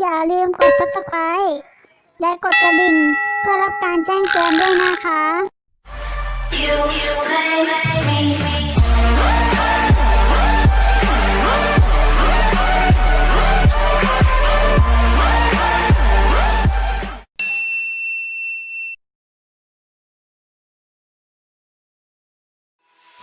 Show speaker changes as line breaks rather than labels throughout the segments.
อย่าลืมกด subscribe และกดกระดิ่ง เพื่อรับการแจ้งเตือนด้วยนะคะ
You make me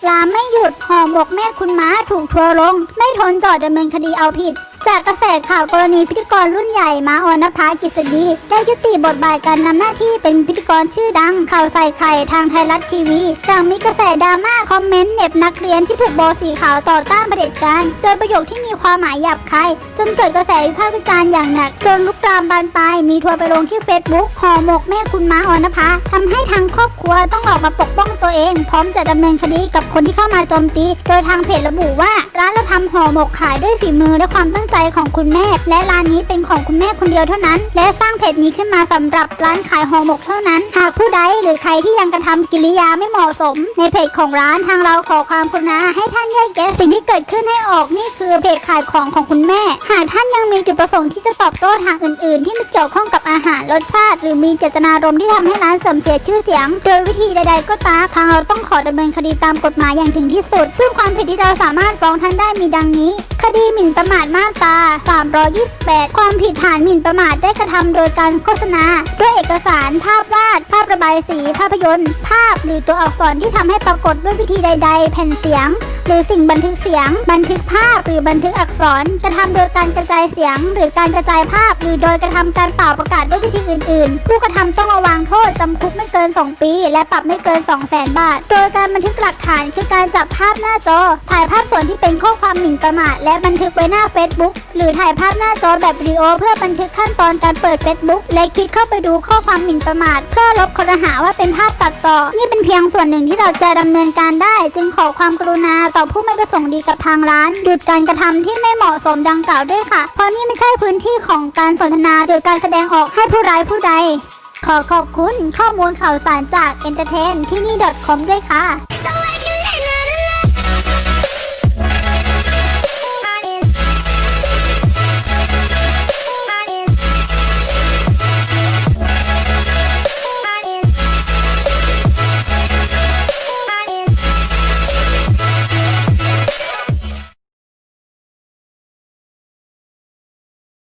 ลาไม่หยุดห่อหมกแม่คุณม้าถูกทัวลง ไม่ทนจอดดำเนินคดีเอาผิด จากกระแสข่าวกรณีพิธีกรรุ่นใหญ่มาออนภากิษฎีได้ยุติบทบาทการนำหน้าที่เป็นพิธีกรชื่อดังข่าวใส่ไข่ทางไทยรัฐทีวีหลังมีกระแสดราม่าคอมเมนต์เหน็บนักเรียนที่ผูกโบสีขาวต่อต้านเผด็จการ โดยประโยคที่มีความหมายหยาบคายจนเกิดกระแสวิพากษ์วิจารณ์อย่างหนัก จนลุกลามบานปลายมีทัวร์ไปลงที่เฟซบุ๊กห่อหมกแม่คุณมาออนภาทำให้ทางครอบครัวต้องออกมาปกป้องตัวเอง พร้อมจะดำเนินคดีกับคนที่เข้ามาโจมตี โดยทางเพจระบุว่าร้านเราทำห่อหมกขายด้วยฝีมือและความตั้งใจของคุณแม่ และร้านนี้เป็นของคุณแม่คนเดียวเท่านั้น และสร้างเพจนี้ขึ้นมาสำหรับร้านขายห่อหมกเท่านั้น หากผู้ใดหรือใครที่ยังกระทำกิริยาไม่เหมาะสม ในเพจของร้านทางเราขอความกรุณาให้ท่านแยกแยะสิ่งที่เกิดขึ้นให้ออกนี่คือเพจขายของของคุณแม่ หากท่านยังมีจุดประสงค์ที่จะตอบโต้ทางอื่น ๆ ที่ไม่เกี่ยวข้องกับอาหารรสชาติ หรือมีเจตนารมณ์ที่ทำให้ร้านเสื่อมเสียชื่อเสียง โดยวิธีใด ๆ ก็ตามทางเราต้องขอดำเนินคดีตามกฎหมายอย่างถึงที่สุด ซึ่งความผิดที่เราสามารถฟ้องท่านได้มีดังนี้ คดีหมิ่นประมาทมาตรา 328 ความผิดฐานหมิ่นประมาทได้กระทำโดยการโฆษณา ด้วยเอกสารภาพวาด ภาพระบายสี ภาพยนตร์ ภาพหรือตัวอักษรที่ทำให้ปรากฏด้วยวิธีใด ๆ แผ่นเสียง หรือสิ่งบันทึกเสียง บันทึกภาพ หรือบันทึกอักษร กระทำโดยการกระจายเสียง หรือการกระจายภาพ หรือโดยกระทำการเป่าประกาศด้วยวิธีอื่น ๆ ผู้กระทำต้องระวังโทษจำคุกไม่เกิน 2 ปี และปรับไม่เกิน 2 0 0 0 0 0บาท โดยการบันทึกหลักฐานคือการจับภาพหน้าจอ ถ่ายภาพส่วนที่เป็นข้อความหมิ่นประมาทและบันทึกไว้หน้า Facebook หรือถ่ายภาพหน้าจอแบบวิดีโอ เพื่อบันทึกขั้นตอนการเปิด Facebook และคลิกเข้าไปดูข้อความหมิ่นประมาท เพื่อลบข้อหาว่าเป็นภาพตัดต่อ นี่เป็นเพียงส่วนหนึ่งที่เราจะดำเนินการได้ จึงขอความกรุณาต่อผู้ไม่ประสงค์ดีกับทางร้าน หยุดการกระทำที่ไม่เหมาะสมดังกล่าวด้วยค่ะ เพราะนี่ไม่ใช่พื้นที่ของการสนทนาหรือการแสดงออกให้ผู้ร้ายผู้ใด ขอขอบคุณข้อมูลข่าวสารจาก Entertain ที่นี่ .com ด้วยค่ะ